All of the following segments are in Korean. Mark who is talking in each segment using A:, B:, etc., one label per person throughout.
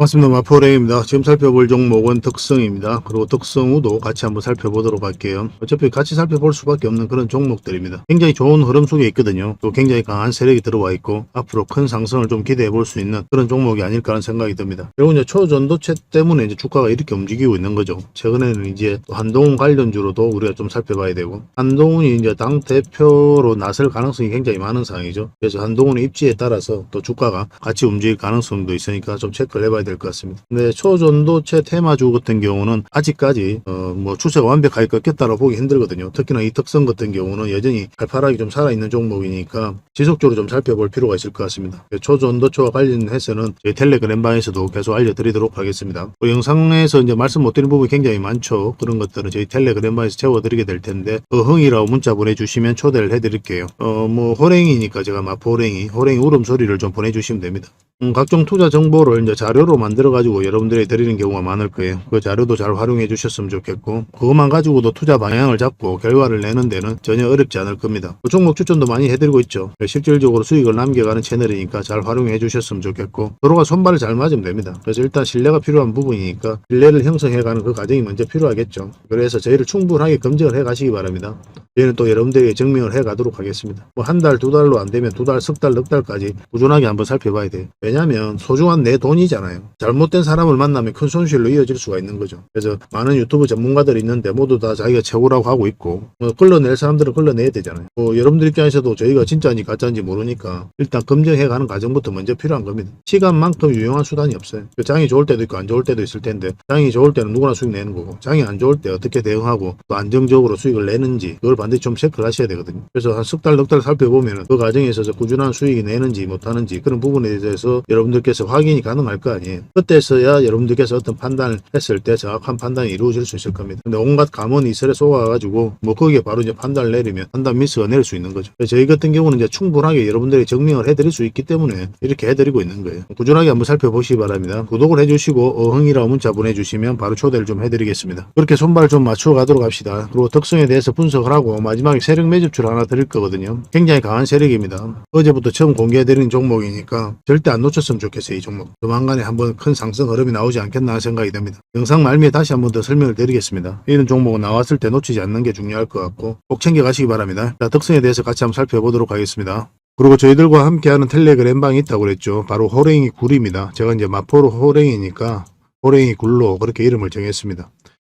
A: 반갑습니다. 마포랭입니다. 지금 살펴볼 종목은 특성입니다. 그리고 특성 후도 같이 한번 살펴보도록 할게요. 어차피 같이 살펴볼 수밖에 없는 그런 종목들입니다. 굉장히 좋은 흐름 속에 있거든요. 또 굉장히 강한 세력이 들어와 있고 앞으로 큰 상승을 좀 기대해 볼 수 있는 그런 종목이 아닐까 하는 생각이 듭니다. 그리고 이제 초전도체 때문에 이제 주가가 이렇게 움직이고 있는 거죠. 최근에는 이제 또 한동훈 관련주로도 우리가 좀 살펴봐야 되고 한동훈이 이제 당 대표로 나설 가능성이 굉장히 많은 상황이죠. 그래서 한동훈의 입지에 따라서 또 주가가 같이 움직일 가능성도 있으니까 좀 체크를 해봐야 될 것 같습니다. 근데 초전도체 테마주 같은 경우는 아직까지 어, 뭐 추세가 완벽하게 꺾였다고 보기 힘들거든요. 특히나 이 특성 같은 경우는 여전히 팔팔하게 좀 살아있는 종목이니까 지속적으로 좀 살펴볼 필요가 있을 것 같습니다. 초전도체와 관련해서는 저희 텔레그램 방에서도 계속 알려드리도록 하겠습니다. 또 영상에서 이제 말씀 못 드린 부분이 굉장히 많죠. 그런 것들은 저희 텔레그램 방에서 채워드리게 될 텐데 어흥이라고 문자 보내주시면 초대를 해드릴게요. 어 뭐 호랭이니까 제가 마포호랭이 호랭이 울음소리를 좀 보내주시면 됩니다. 음, 각종 투자 정보를 이제 자료로 만들어 가지고 여러분들이 드리는 경우가 많을 거예요. 그 자료도 잘 활용해 주셨으면 좋겠고 그것만 가지고도 투자 방향을 잡고 결과를 내는 데는 전혀 어렵지 않을 겁니다. 그 종목 추천도 많이 해드리고 있죠. 실질적으로 수익을 남겨가는 채널이니까 잘 활용해 주셨으면 좋겠고 서로가 손발을 잘 맞으면 됩니다. 그래서 일단 신뢰가 필요한 부분이니까 신뢰를 형성해 가는 그 과정이 먼저 필요하겠죠. 그래서 저희를 충분하게 검증을 해 가시기 바랍니다. 저희는 또 여러분들에게 증명을 해 가도록 하겠습니다. 뭐 한 달, 두 달로 안 되면 두 달, 석 달, 넉 달까지 꾸준하게 한번 살펴봐야 돼요. 왜냐하면 소중한 내 돈이잖아요. 잘못된 사람을 만나면 큰 손실로 이어질 수가 있는 거죠. 그래서 많은 유튜브 전문가들이 있는데 모두 다 자기가 최고라고 하고 있고 뭐 끌어낼 사람들은 끌어내야 되잖아요. 뭐 여러분들 입장에서도 저희가 진짜인지 가짜인지 모르니까 일단 검증해가는 과정부터 먼저 필요한 겁니다. 시간만큼 유용한 수단이 없어요. 그 장이 좋을 때도 있고 안 좋을 때도 있을 텐데 장이 좋을 때는 누구나 수익 내는 거고 장이 안 좋을 때 어떻게 대응하고 또 안정적으로 수익을 내는지 그걸 반드시 좀 체크를 하셔야 되거든요. 그래서 한 석 달, 넉 달 살펴보면 그 과정에 있어서 꾸준한 수익이 내는지 못하는지 그런 부분에 대해서 여러분들께서 확인이 가능할 거 아니에요. 그때서야 여러분들께서 어떤 판단을 했을 때 정확한 판단이 이루어질 수 있을 겁니다. 근데 온갖 감언이 이슬에 쏘아가지고 뭐 거기에 바로 이제 판단을 내리면 판단 미스가 내릴 수 있는 거죠. 저희 같은 경우는 이제 충분하게 여러분들이 증명을 해드릴 수 있기 때문에 이렇게 해드리고 있는 거예요. 꾸준하게 한번 살펴보시기 바랍니다. 구독을 해주시고 어흥이라고 문자 보내주시면 바로 초대를 좀 해드리겠습니다. 그렇게 손발 좀 맞추어 가도록 합시다. 그리고 특성에 대해서 분석을 하고 마지막에 세력 매집줄 하나 드릴 거거든요. 굉장히 강한 세력입니다. 어제부터 처음 공개해드린 종목이니까 절대 안 놓 쳤으면 좋겠어요. 이 종목. 조만간에 한번 큰 상승 흐름이 나오지 않겠나 생각이 듭니다. 영상 말미에 다시 한번 더 설명을 드리겠습니다. 이런 종목은 나왔을 때 놓치지 않는 게 중요할 것 같고 꼭 챙겨가시기 바랍니다. 자, 특성에 대해서 같이 한번 살펴보도록 하겠습니다. 그리고 저희들과 함께하는 텔레그램 방이 있다고 그랬죠. 바로 호랭이 굴입니다. 제가 이제 마포로 호랭이니까 호랭이 굴로 그렇게 이름을 정했습니다.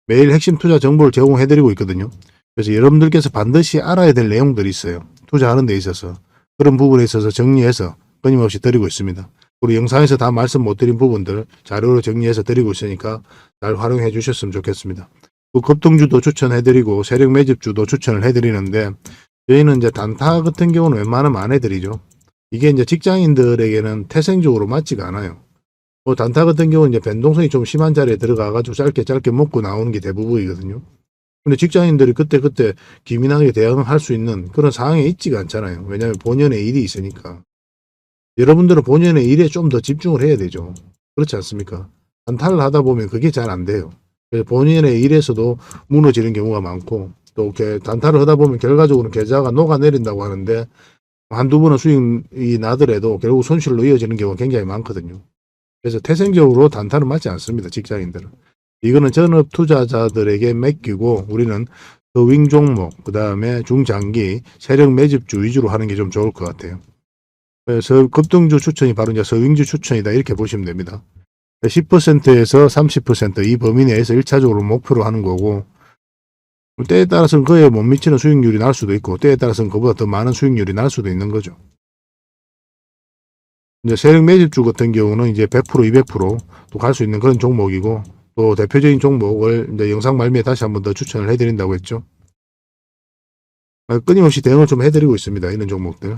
A: 매일 핵심 투자 정보를 제공해드리고 있거든요. 그래서 여러분들께서 반드시 알아야 될 내용들이 있어요. 투자하는 데 있어서. 그런 부분에 있어서 정리해서 끊임없이 드리고 있습니다. 우리 영상에서 다 말씀 못 드린 부분들 자료로 정리해서 드리고 있으니까 잘 활용해 주셨으면 좋겠습니다. 그 급등주도 추천해드리고 세력 매집주도 추천을 해드리는데 저희는 이제 단타 같은 경우는 웬만하면 안 해드리죠. 이게 이제 직장인들에게는 태생적으로 맞지가 않아요. 뭐 단타 같은 경우는 이제 변동성이 좀 심한 자리에 들어가가지고 짧게 짧게 먹고 나오는 게 대부분이거든요. 근데 직장인들이 그때그때 기민하게 대응할 수 있는 그런 상황에 있지가 않잖아요. 왜냐하면 본연의 일이 있으니까. 여러분들은 본연의 일에 좀 더 집중을 해야 되죠. 그렇지 않습니까? 단타를 하다 보면 그게 잘 안 돼요. 본인의 일에서도 무너지는 경우가 많고 또 이렇게 단타를 하다 보면 결과적으로 계좌가 녹아내린다고 하는데 한두 번은 수익이 나더라도 결국 손실로 이어지는 경우가 굉장히 많거든요. 그래서 태생적으로 단타는 맞지 않습니다. 직장인들은. 이거는 전업 투자자들에게 맡기고 우리는 더윙 종목, 그 다음에 중장기, 세력 매집주 위주로 하는 게 좀 좋을 것 같아요. 그래서 급등주 추천이 바로 이제 서윙주 추천이다 이렇게 보시면 됩니다. 10%에서 30%이 범위 내에서 1차적으로 목표로 하는 거고 때에 따라서는 그에 못 미치는 수익률이 날 수도 있고 때에 따라서는 그보다 더 많은 수익률이 날 수도 있는 거죠. 이제 세력 매집주 같은 경우는 이제 100% 200%또 갈 수 있는 그런 종목이고 또 대표적인 종목을 이제 영상 말미에 다시 한번 더 추천을 해드린다고 했죠. 아, 끊임없이 대응을 좀 해드리고 있습니다. 이런 종목들.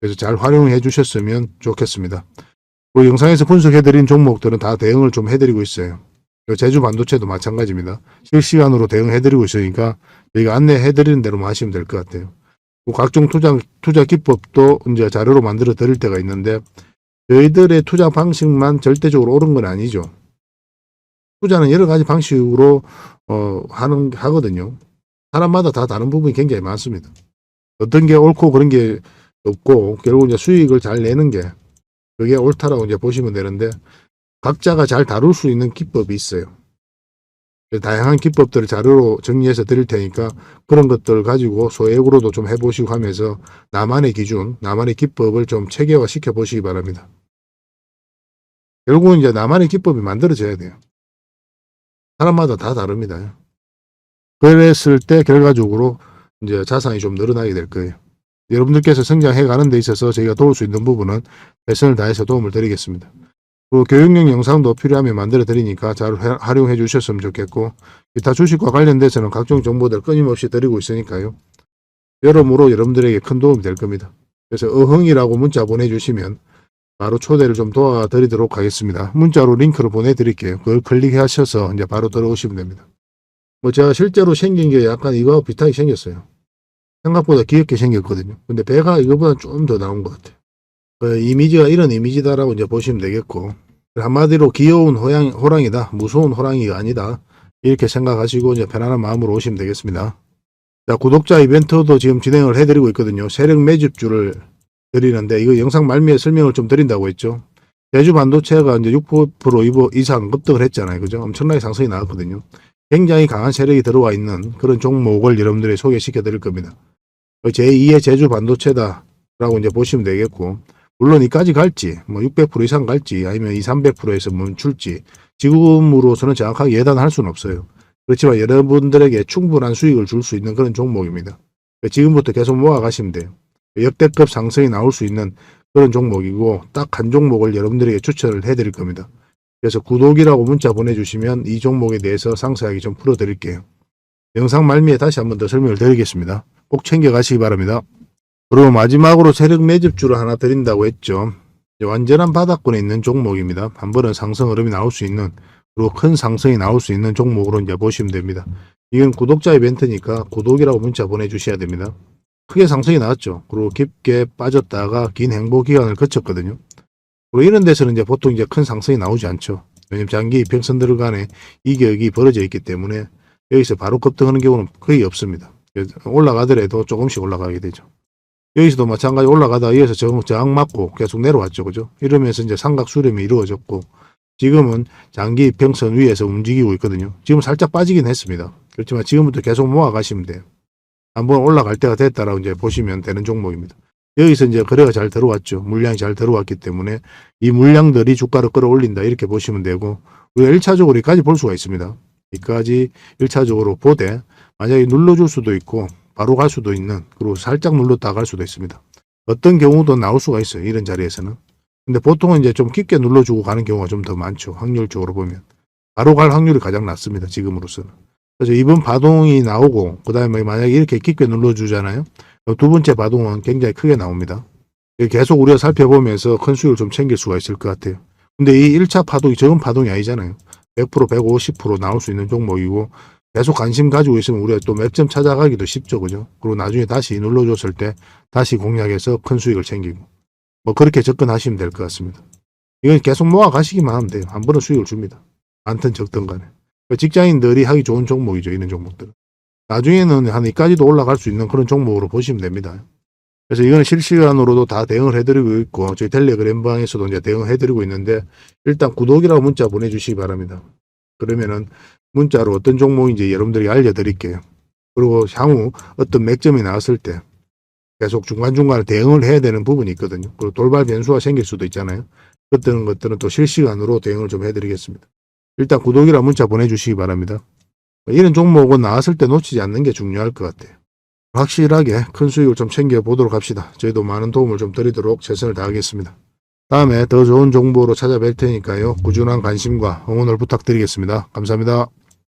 A: 그래서 잘 활용해 주셨으면 좋겠습니다. 그 영상에서 분석해드린 종목들은 다 대응을 좀 해드리고 있어요. 그 제주 반도체도 마찬가지입니다. 실시간으로 대응해드리고 있으니까 저희가 안내해드리는 대로만 하시면 될 것 같아요. 그 각종 투자, 투자 기법도 이제 자료로 만들어 드릴 때가 있는데 저희들의 투자 방식만 절대적으로 옳은 건 아니죠. 투자는 여러 가지 방식으로 어, 하는 하거든요. 사람마다 다 다른 부분이 굉장히 많습니다. 어떤 게 옳고 그런 게 없고 결국 이제 수익을 잘 내는 게 그게 옳다라고 이제 보시면 되는데 각자가 잘 다룰 수 있는 기법이 있어요. 다양한 기법들을 자료로 정리해서 드릴 테니까 그런 것들 가지고 소액으로도 좀 해보시고 하면서 나만의 기준, 나만의 기법을 좀 체계화 시켜 보시기 바랍니다. 결국은 이제 나만의 기법이 만들어져야 돼요. 사람마다 다 다릅니다. 그랬을 때 결과적으로 이제 자산이 좀 늘어나게 될 거예요. 여러분들께서 성장해 가는 데 있어서 저희가 도울 수 있는 부분은 최선을 다해서 도움을 드리겠습니다. 그 교육용 영상도 필요하면 만들어 드리니까 잘 화- 활용해 주셨으면 좋겠고 기타 주식과 관련돼서는 각종 정보들 끊임없이 드리고 있으니까요. 여러모로 여러분들에게 큰 도움이 될 겁니다. 그래서 어흥이라고 문자 보내주시면 바로 초대를 좀 도와드리도록 하겠습니다. 문자로 링크를 보내드릴게요. 그걸 클릭하셔서 이제 바로 들어오시면 됩니다. 뭐 제가 실제로 생긴 게 약간 이거하고 비슷하게 생겼어요. 생각보다 귀엽게 생겼거든요. 근데 배가 이거보다 좀 더 나온 것 같아요. 그 이미지가 이런 이미지다라고 이제 보시면 되겠고 한마디로 귀여운 호양, 호랑이다. 무서운 호랑이가 아니다. 이렇게 생각하시고 이제 편안한 마음으로 오시면 되겠습니다. 자, 구독자 이벤트도 지금 진행을 해드리고 있거든요. 세력 매집주를 드리는데 이거 영상 말미에 설명을 좀 드린다고 했죠. 제주 반도체가 이제 6% 이상 급등을 했잖아요. 그죠? 엄청나게 상승이 나왔거든요. 굉장히 강한 세력이 들어와 있는 그런 종목을 여러분들이 소개시켜 드릴 겁니다. 제2의 제주 반도체다 라고 이제 보시면 되겠고, 물론 이까지 갈지, 뭐 600% 이상 갈지, 아니면 2, 300%에서 멈출지, 지금으로서는 정확하게 예단할 수는 없어요. 그렇지만 여러분들에게 충분한 수익을 줄 수 있는 그런 종목입니다. 지금부터 계속 모아가시면 돼요. 역대급 상승이 나올 수 있는 그런 종목이고, 딱 한 종목을 여러분들에게 추천을 해드릴 겁니다. 그래서 구독이라고 문자 보내주시면 이 종목에 대해서 상세하게 좀 풀어드릴게요. 영상 말미에 다시 한 번 더 설명을 드리겠습니다. 꼭 챙겨가시기 바랍니다. 그리고 마지막으로 세력 매집주를 하나 드린다고 했죠. 완전한 바닥권에 있는 종목입니다. 한 번은 상승 흐름이 나올 수 있는 그리고 큰 상승이 나올 수 있는 종목으로 이제 보시면 됩니다. 이건 구독자 이벤트니까 구독이라고 문자 보내주셔야 됩니다. 크게 상승이 나왔죠. 그리고 깊게 빠졌다가 긴 행보 기간을 거쳤거든요. 그리고 이런 데서는 이제 보통 이제 큰 상승이 나오지 않죠. 왜냐면 장기 이평선들 간에 이격이 벌어져 있기 때문에 여기서 바로 급등하는 경우는 거의 없습니다. 올라가더라도 조금씩 올라가게 되죠. 여기서도 마찬가지 올라가다 여기서 저항, 맞고 계속 내려왔죠. 그죠? 이러면서 이제 삼각 수렴이 이루어졌고 지금은 장기 이평선 위에서 움직이고 있거든요. 지금 살짝 빠지긴 했습니다. 그렇지만 지금부터 계속 모아가시면 돼요. 한번 올라갈 때가 됐다라고 이제 보시면 되는 종목입니다. 여기서 이제 거래가 잘 들어왔죠. 물량이 잘 들어왔기 때문에 이 물량들이 주가를 끌어올린다 이렇게 보시면 되고 우리가 1차적으로 여기까지 볼 수가 있습니다. 여기까지 1차적으로 보되 만약에 눌러줄 수도 있고 바로 갈 수도 있는 그리고 살짝 눌렀다 갈 수도 있습니다. 어떤 경우도 나올 수가 있어요. 이런 자리에서는. 근데 보통은 이제 좀 깊게 눌러주고 가는 경우가 좀 더 많죠. 확률적으로 보면. 바로 갈 확률이 가장 낮습니다. 지금으로서는. 그래서 이번 바동이 나오고 그 다음에 만약에 이렇게 깊게 눌러주잖아요. 두 번째 바동은 굉장히 크게 나옵니다. 계속 우리가 살펴보면서 큰 수익을 좀 챙길 수가 있을 것 같아요. 근데 이 1차 파동이 적은 파동이 아니잖아요. 100% 150% 나올 수 있는 종목이고 계속 관심 가지고 있으면 우리가 또 맥점 찾아가기도 쉽죠. 그죠? 그리고 나중에 다시 눌러줬을 때 다시 공략해서 큰 수익을 챙기고 뭐 그렇게 접근하시면 될 것 같습니다. 이건 계속 모아 가시기만 하면 돼요. 한 번은 수익을 줍니다. 많든 적든 간에. 그러니까 직장인들이 하기 좋은 종목이죠. 이런 종목들은. 나중에는 한 이까지도 올라갈 수 있는 그런 종목으로 보시면 됩니다. 그래서 이거는 실시간으로도 다 대응을 해드리고 있고 저희 텔레그램 방에서도 이제 대응을 해드리고 있는데 일단 구독이라고 문자 보내주시기 바랍니다. 그러면은 문자로 어떤 종목인지 여러분들에게 알려드릴게요. 그리고 향후 어떤 맥점이 나왔을 때 계속 중간중간에 대응을 해야 되는 부분이 있거든요. 그리고 돌발 변수가 생길 수도 있잖아요. 그런 것들은 또 실시간으로 대응을 좀 해드리겠습니다. 일단 구독이라 문자 보내주시기 바랍니다. 이런 종목은 나왔을 때 놓치지 않는 게 중요할 것 같아요. 확실하게 큰 수익을 좀 챙겨보도록 합시다. 저희도 많은 도움을 좀 드리도록 최선을 다하겠습니다. 다음에 더 좋은 정보로 찾아뵐 테니까요. 꾸준한 관심과 응원을 부탁드리겠습니다. 감사합니다.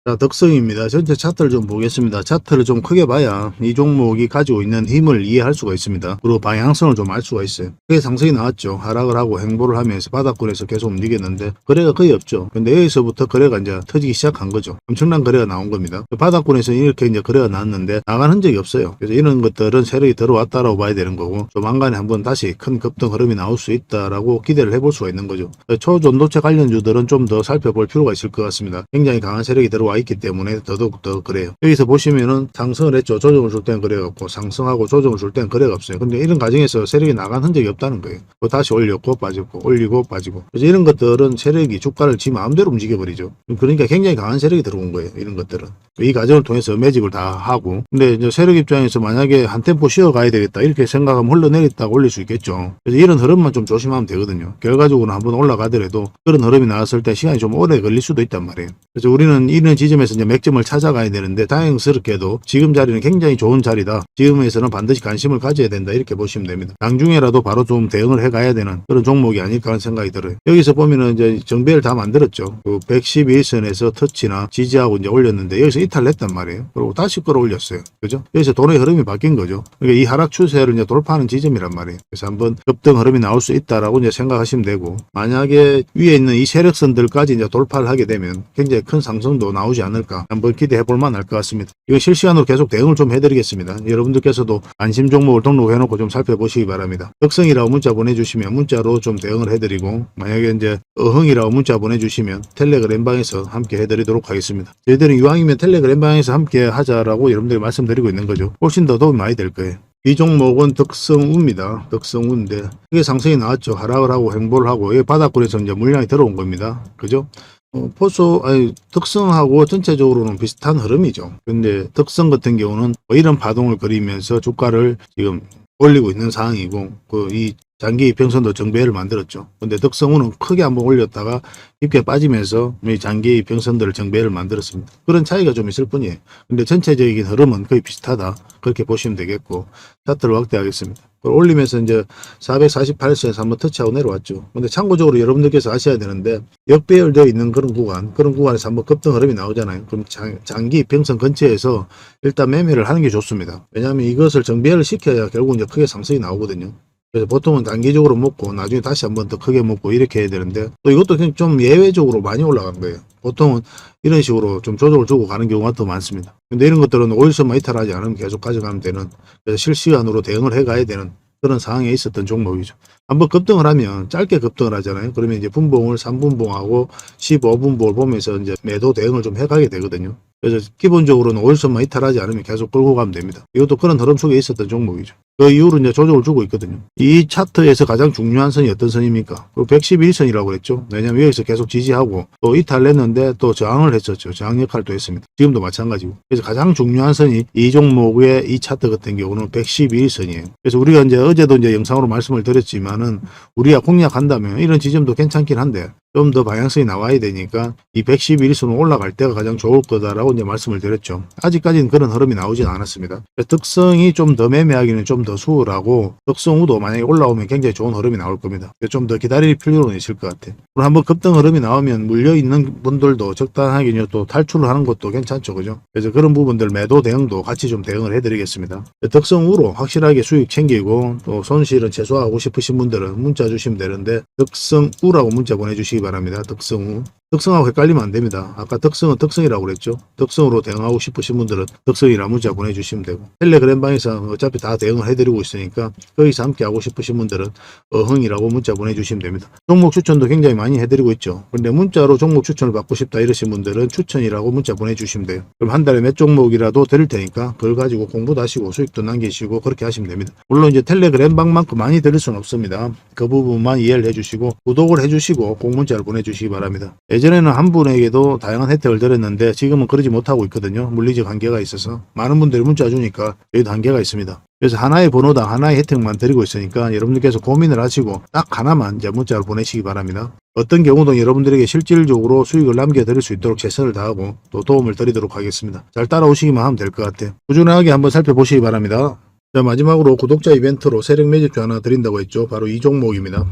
A: 자, 덕성입니다. 전체 차트를 좀 보겠습니다. 차트를 좀 크게 봐야 이 종목이 가지고 있는 힘을 이해할 수가 있습니다. 그리고 방향성을 좀 알 수가 있어요. 크게 상승이 나왔죠. 하락을 하고 행보를 하면서 바닥권에서 계속 움직였는데 거래가 거의 없죠. 근데 여기서부터 거래가 이제 터지기 시작한 거죠. 엄청난 거래가 나온 겁니다. 바닥권에서 이렇게 이제 거래가 나왔는데 나간 흔적이 없어요. 그래서 이런 것들은 세력이 들어왔다라고 봐야 되는 거고 조만간에 한번 다시 큰 급등 흐름이 나올 수 있다라고 기대를 해볼 수가 있는 거죠. 초전도체 관련주들은 좀 더 살펴볼 필요가 있을 것 같습니다. 굉장히 강한 세력이 들어와 들어 와 있기 때문에 더더욱 더 그래요. 여기서 보시면은 상승을 했죠. 조정을 줄땐 없고 상승하고 조정을 줄땐 거래가 없어요. 근데 이런 과정에서 세력이 나간 흔적이 없다는 거예요. 또 다시 올렸고 빠졌고 올리고 빠지고. 그래서 이런 것들은 세력이 주가를 지 마음대로 움직여버리죠. 그러니까 굉장히 강한 세력이 들어온 거예요. 이런 것들은. 이 과정을 통해서 매집을 다 하고. 근데 이제 세력 입장에서 만약에 한 템포 쉬어가야 되겠다 이렇게 생각하면 흘러내렸다가 올릴 수 있겠죠. 그래서 이런 흐름만 좀 조심하면 되거든요. 결과적으로 한번 올라가더라도 그런 흐름이 나왔을 때 시간이 좀 오래 걸릴 수도 있단 말이에요. 그래서 우리는 이런 지점에서 이제 맥점을 찾아가야 되는데 다행스럽게도 지금 자리는 굉장히 좋은 자리다. 지금에서는 반드시 관심을 가져야 된다 이렇게 보시면 됩니다. 나중에라도 바로 좀 대응을 해가야 되는 그런 종목이 아닐까 하는 생각이 들어요. 여기서 보면은 이제 정배를 다 만들었죠. 그 111선에서 터치나 지지하고 이제 올렸는데 여기서 이탈했단 말이에요. 그리고 다시 끌어올렸어요. 그죠? 여기서 돈의 흐름이 바뀐 거죠. 그러니까 이 하락 추세를 이제 돌파하는 지점이란 말이에요. 그래서 한번 급등 흐름이 나올 수 있다라고 이제 생각하시면 되고 만약에 위에 있는 이 세력선들까지 이제 돌파를 하게 되면 굉장히 큰 상승도 나 오지 않을까 한번 기대해 볼 만할 것 같습니다. 이거 실시간으로 계속 대응을 좀 해드리겠습니다. 여러분들께서도 안심 종목을 등록해놓고 좀 살펴보시기 바랍니다. 특성이라고 문자 보내주시면 문자로 좀 대응을 해드리고 만약에 이제 어흥이라고 문자 보내주시면 텔레그램 방에서 함께 해드리도록 하겠습니다. 저희들은 이왕이면 텔레그램 방에서 함께 하자라고 여러분들이 말씀드리고 있는 거죠. 훨씬 더 도움이 많이 될 거예요. 이 종목은 덕성우입니다. 덕성우인데 이게 상승이 나왔죠. 하락을 하고 행보를 하고 이 바닥권에서 이제 물량이 들어온 겁니다. 그죠? 어, 포소 아니 특성하고 전체적으로는 비슷한 흐름이죠. 근데 특성 같은 경우는 뭐 이런 파동을 그리면서 주가를 지금 올리고 있는 상황이고 그 이 장기 이평선도 정배를 만들었죠. 근데 덕성우는 크게 한번 올렸다가 깊게 빠지면서 이 장기 이평선들을 정배를 만들었습니다. 그런 차이가 좀 있을 뿐이에요. 근데 전체적인 흐름은 거의 비슷하다. 그렇게 보시면 되겠고 차트를 확대하겠습니다. 그걸 올리면서 이제 448선에서 한번 터치하고 내려왔죠. 근데 참고적으로 여러분들께서 아셔야 되는데 역배열되어 있는 그런 구간, 그런 구간에서 한번 급등 흐름이 나오잖아요. 그럼 장, 장기 이평선 근처에서 일단 매매를 하는 게 좋습니다. 왜냐하면 이것을 정배를 시켜야 결국 이제 크게 상승이 나오거든요. 그래서 보통은 단기적으로 먹고 나중에 다시 한 번 더 크게 먹고 이렇게 해야 되는데 또 이것도 좀 예외적으로 많이 올라간 거예요. 보통은 이런 식으로 좀 조정을 주고 가는 경우가 더 많습니다. 근데 이런 것들은 오일선만 이탈하지 않으면 계속 가져가면 되는 그래서 실시간으로 대응을 해가야 되는 그런 상황에 있었던 종목이죠. 한번 급등을 하면 짧게 급등을 하잖아요. 그러면 이제 분봉을 3분봉하고 15분봉을 보면서 이제 매도 대응을 좀 해가게 되거든요. 그래서 기본적으로는 오일선만 이탈하지 않으면 계속 끌고 가면 됩니다. 이것도 그런 흐름 속에 있었던 종목이죠. 그 이후로 이제 조정을 주고 있거든요. 이 차트에서 가장 중요한 선이 어떤 선입니까? 그 111선이라고 그랬죠. 왜냐하면 여기서 계속 지지하고 또 이탈했는데 또 저항을 했었죠. 저항 역할도 했습니다. 지금도 마찬가지고. 그래서 가장 중요한 선이 이 종목의 이 차트 같은 경우는 111선이에요. 그래서 우리가 이제 어제도 이제 영상으로 말씀을 드렸지만은 우리가 공략한다면 이런 지점도 괜찮긴 한데 좀 더 방향성이 나와야 되니까 이 111선은 올라갈 때가 가장 좋을 거다라고 이제 말씀을 드렸죠. 아직까지는 그런 흐름이 나오진 않았습니다. 특성이 좀 더 매매하기는 좀 더 수월하고 특성 우도 만약에 올라오면 굉장히 좋은 흐름이 나올 겁니다. 좀 더 기다릴 필요는 있을 것 같아요. 그리고 한번 급등 흐름이 나오면 물려 있는 분들도 적당하게 또 탈출을 하는 것도 괜찮죠, 그죠? 그래서 그런 부분들 매도 대응도 같이 좀 대응을 해드리겠습니다. 특성 우로 확실하게 수익 챙기고 또 손실은 최소화하고 싶으신 분들은 문자 주시면 되는데 특성 우라고 문자 보내주시기 바랍니다. 특성우. 특성하고 헷갈리면 안 됩니다. 아까 특성은 특성이라고 그랬죠. 특성으로 대응하고 싶으신 분들은 특성이라 문자 보내주시면 되고 텔레그램 방에서 어차피 다 대응을 해드리고 있으니까 거기서 함께 하고 싶으신 분들은 어흥이라고 문자 보내주시면 됩니다. 종목 추천도 굉장히 많이 해드리고 있죠. 근데 문자로 종목 추천을 받고 싶다 이러신 분들은 추천이라고 문자 보내주시면 돼요. 그럼 한 달에 몇 종목이라도 드릴 테니까 그걸 가지고 공부도 하시고 수익도 남기시고 그렇게 하시면 됩니다. 물론 이제 텔레그램 방만큼 많이 드릴 수는 없습니다. 그 부분만 이해를 해주시고 구독을 해주시고 공문자를 보내주시기 바랍니다. 예전에는 한 분에게도 다양한 혜택을 드렸는데 지금은 그러지 못하고 있거든요. 물리적 한계가 있어서 많은 분들이 문자 주니까 여기도 한계가 있습니다. 그래서 하나의 번호당 하나의 혜택만 드리고 있으니까 여러분들께서 고민을 하시고 딱 하나만 이제 문자를 보내시기 바랍니다. 어떤 경우도 여러분들에게 실질적으로 수익을 남겨드릴 수 있도록 최선을 다하고 또 도움을 드리도록 하겠습니다. 잘 따라오시기만 하면 될 것 같아요. 꾸준하게 한번 살펴보시기 바랍니다. 자 마지막으로 구독자 이벤트로 세력 매집주 하나 드린다고 했죠. 바로 이 종목입니다.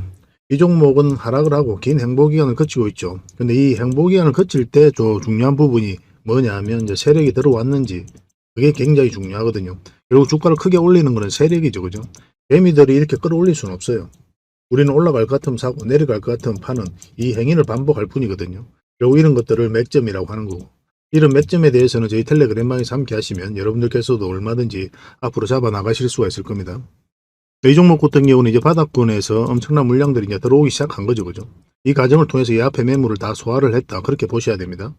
A: 이 종목은 하락을 하고 긴 행보기간을 거치고 있죠. 근데 이 행보기간을 거칠 때 저 중요한 부분이 뭐냐 하면 이제 세력이 들어왔는지 그게 굉장히 중요하거든요. 결국 주가를 크게 올리는 거는 세력이죠. 그죠? 개미들이 이렇게 끌어올릴 수는 없어요. 우리는 올라갈 것 같으면 사고 내려갈 것 같으면 파는 이 행위를 반복할 뿐이거든요. 결국 이런 것들을 맥점이라고 하는 거고 이런 맥점에 대해서는 저희 텔레그램방에서 함께 하시면 여러분들께서도 얼마든지 앞으로 잡아 나가실 수가 있을 겁니다. 이 종목 같은 경우는 이제 바닥권에서 엄청난 물량들이 이제 들어오기 시작한 거죠. 그죠? 이 과정을 통해서 이 앞에 매물을 다 소화를 했다. 그렇게 보셔야 됩니다.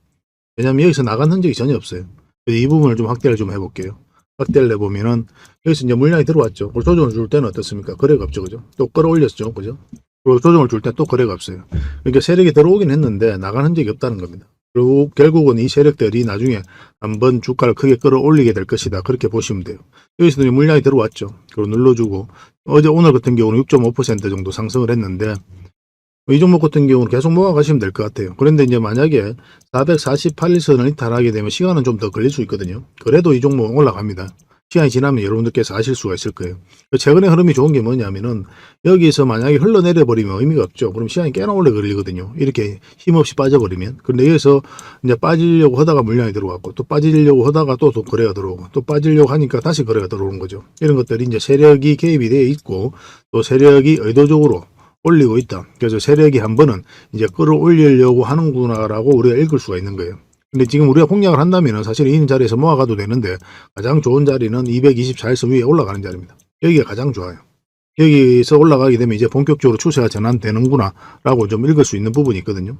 A: 왜냐면 여기서 나간 흔적이 전혀 없어요. 이 부분을 좀 확대를 좀 해볼게요. 확대를 해보면은 여기서 이제 물량이 들어왔죠. 그걸 조정을 줄 때는 어떻습니까? 거래가 없죠. 그죠? 또 끌어올렸죠. 그죠? 그리고 조정을 줄 때 또 거래가 없어요. 그러니까 세력이 들어오긴 했는데 나간 흔적이 없다는 겁니다. 그리고 결국은 이 세력들이 나중에 한번 주가를 크게 끌어올리게 될 것이다. 그렇게 보시면 돼요. 여기서도 물량이 들어왔죠. 그리고 눌러주고 어제 오늘 같은 경우는 6.5% 정도 상승을 했는데 이 종목 같은 경우는 계속 모아가시면 될 것 같아요. 그런데 이제 만약에 448일선을 이탈하게 되면 시간은 좀 더 걸릴 수 있거든요. 그래도 이 종목은 올라갑니다. 시간이 지나면 여러분들께서 아실 수가 있을 거예요. 최근에 흐름이 좋은 게 뭐냐면은 여기서 만약에 흘러내려 버리면 의미가 없죠. 그럼 시간이 꽤나 오래 걸리거든요. 이렇게 힘없이 빠져버리면. 그런데 여기서 이제 빠지려고 하다가 물량이 들어왔고 또 빠지려고 하다가 또, 또 거래가 들어오고 또 빠지려고 하니까 다시 거래가 들어오는 거죠. 이런 것들이 이제 세력이 개입이 되어 있고 또 세력이 의도적으로 올리고 있다. 그래서 세력이 한 번은 이제 끌어올리려고 하는구나라고 우리가 읽을 수가 있는 거예요. 근데 지금 우리가 공략을 한다면 사실 이 자리에서 모아가도 되는데 가장 좋은 자리는 224에서 위에 올라가는 자리입니다. 여기가 가장 좋아요. 여기서 올라가게 되면 이제 본격적으로 추세가 전환되는구나 라고 좀 읽을 수 있는 부분이 있거든요.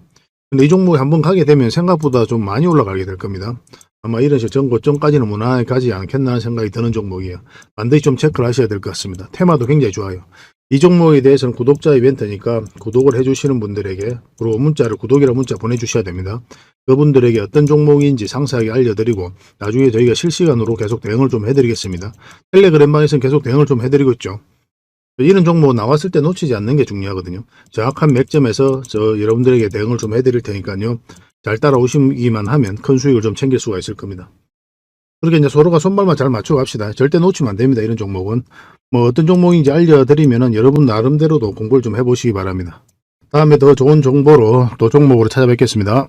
A: 근데 이 종목에 한번 가게 되면 생각보다 좀 많이 올라가게 될 겁니다. 아마 이런 식으로 전고점까지는 무난하게 가지 않겠나 생각이 드는 종목이에요. 반드시 좀 체크를 하셔야 될 것 같습니다. 테마도 굉장히 좋아요. 이 종목에 대해서는 구독자 이벤트니까 구독을 해주시는 분들에게 그리고 문자를 구독이라 문자 보내주셔야 됩니다. 그분들에게 어떤 종목인지 상세하게 알려드리고 나중에 저희가 실시간으로 계속 대응을 좀 해드리겠습니다. 텔레그램방에서는 계속 대응을 좀 해드리고 있죠. 이런 종목 나왔을 때 놓치지 않는 게 중요하거든요. 정확한 맥점에서 저 여러분들에게 대응을 좀 해드릴 테니까요. 잘 따라오시기만 하면 큰 수익을 좀 챙길 수가 있을 겁니다. 그렇게 이제 서로가 손발만 잘 맞추고 갑시다. 절대 놓치면 안 됩니다. 이런 종목은. 뭐 어떤 종목인지 알려드리면은 여러분 나름대로도 공부를 좀 해보시기 바랍니다. 다음에 더 좋은 정보로 또 종목으로 찾아뵙겠습니다.